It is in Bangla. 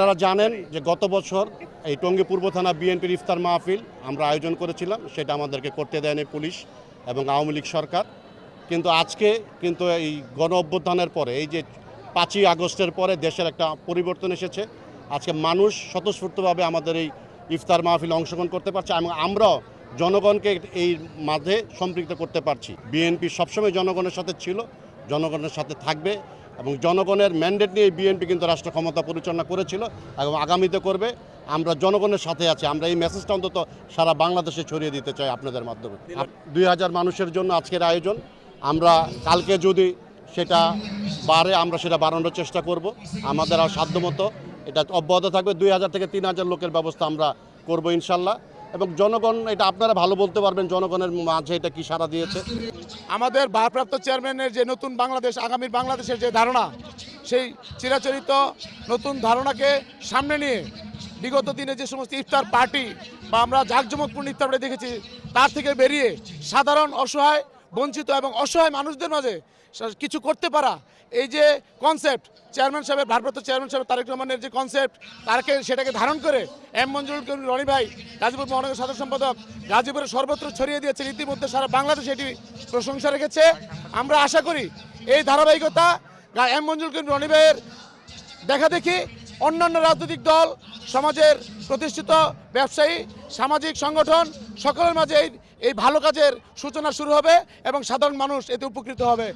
আপনারা জানেন যে গত বছর এই টঙ্গী পূর্ব থানা বিএনপির ইফতার মাহফিল আমরা আয়োজন করেছিলাম, সেটা আমাদেরকে করতে দেয়নি পুলিশ এবং আওয়ামী লীগ সরকার। কিন্তু আজকে কিন্তু এই গণ অভ্যুত্থানের পরে, এই যে পাঁচই আগস্টের পরে দেশের একটা পরিবর্তন এসেছে। আজকে মানুষ স্বতঃস্ফূর্তভাবে আমাদের এই ইফতার মাহফিলে অংশগ্রহণ করতে পারছে এবং আমরাও জনগণকে এই মাঝে সম্পৃক্ত করতে পারছি। বিএনপি সবসময় জনগণের সাথে ছিল, জনগণের সাথে থাকবে। এবং জনগণের ম্যান্ডেট নিয়ে বিএনপি কিন্তু রাষ্ট্র ক্ষমতা পরিচালনা করেছিল এবং আগামীতে করবে। আমরা জনগণের সাথে আছি। আমরা এই মেসেজটা অন্তত সারা বাংলাদেশে ছড়িয়ে দিতে চাই আপনাদের মাধ্যমে। দুই হাজার মানুষের জন্য আজকের আয়োজন। আমরা কালকে যদি সেটা বাড়ে আমরা সেটা বাড়ানোর চেষ্টা করব। আমাদের আর সাধ্যমতো। এটা অব্যাহত থাকবে। দুই হাজার থেকে তিন হাজার লোকের ব্যবস্থা আমরা করব ইনশাল্লাহ। এবং জনগণ, এটা আপনারা ভালো বলতে পারবেন, জনগণের মাঝে এটা কি সারা দিয়েছে। আমাদের ভারপ্রাপ্ত চেয়ারম্যানের যে নতুন বাংলাদেশ আগামীর বাংলাদেশের যে ধারণা, সেই চিরাচরিত নতুন ধারণাকে সামনে নিয়ে বিগত দিনে যে সমস্ত ইফতার পার্টি বা আমরা জাঁকজমকপূর্ণ ইফতার দেখেছি, তার থেকে বেরিয়ে সাধারণ অসহায় বঞ্চিত এবং অসহায় মানুষদের মাঝে কিছু করতে পারা। এই যে কনসেপ্ট চেয়ারম্যান সাহেবের, ভারপ্রাপ্ত চেয়ারম্যান সাহেব তারেক রহমানের যে কনসেপ্ট তারকে সেটাকে ধারণ করে এম মঞ্জুরুল রনি ভাই, গাজীপুর মহানগর সাধারণ সম্পাদক গাজীপুরের সর্বত্র ছড়িয়ে দিয়েছেন ইতিমধ্যে সারা বাংলাদেশ এটি প্রশংসা রেখেছে। আমরা আশা করি এই ধারাবাহিকতা এম মঞ্জুরুল করিম, রনি ভাইয়ের দেখা দেখি অন্যান্য রাজনৈতিক দল সমাজের প্রতিষ্ঠিত ব্যবসায়ী, সামাজিক সংগঠন, সকলের মাঝে এই ভালো কাজের সূচনা শুরু হবে এবং সাধারণ মানুষ এতে উপকৃত হবে।